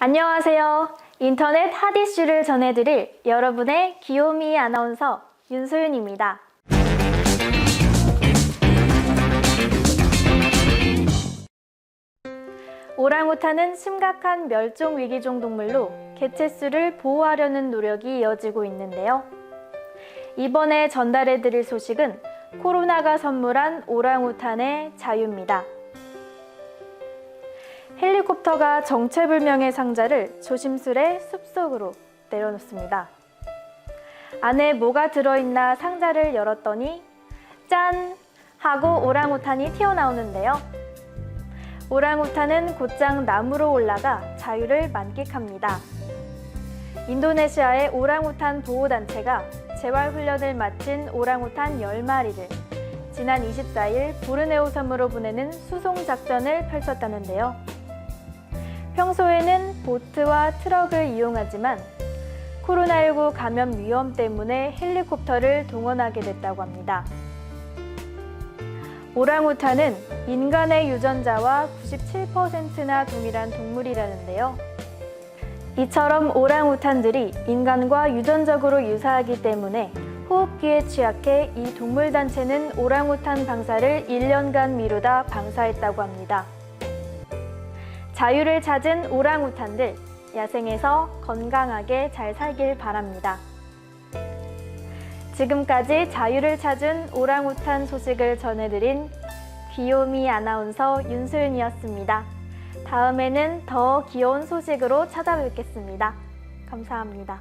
안녕하세요. 인터넷 핫 이슈를 전해드릴 여러분의 귀요미 아나운서 윤소윤입니다. 오랑우탄은 심각한 멸종 위기종 동물로 개체수를 보호하려는 노력이 이어지고 있는데요. 이번에 전달해드릴 소식은 코로나가 선물한 오랑우탄의 자유입니다. 헬리콥터가 정체불명의 상자를 조심스레 숲속으로 내려놓습니다. 안에 뭐가 들어있나 상자를 열었더니 짠! 하고 오랑우탄이 튀어나오는데요. 오랑우탄은 곧장 나무로 올라가 자유를 만끽합니다. 인도네시아의 오랑우탄 보호단체가 재활훈련을 마친 오랑우탄 10마리를 지난 24일 보르네오 섬으로 보내는 수송 작전을 펼쳤다는데요. 평소에는 보트와 트럭을 이용하지만 코로나19 감염 위험 때문에 헬리콥터를 동원하게 됐다고 합니다. 오랑우탄은 인간의 유전자와 97%나 동일한 동물이라는데요. 이처럼 오랑우탄들이 인간과 유전적으로 유사하기 때문에 호흡기에 취약해 이 동물단체는 오랑우탄 방사를 1년간 미루다 방사했다고 합니다. 자유를 찾은 오랑우탄들, 야생에서 건강하게 잘 살길 바랍니다. 지금까지 자유를 찾은 오랑우탄 소식을 전해드린 귀요미 아나운서 윤소윤이었습니다. 다음에는 더 귀여운 소식으로 찾아뵙겠습니다. 감사합니다.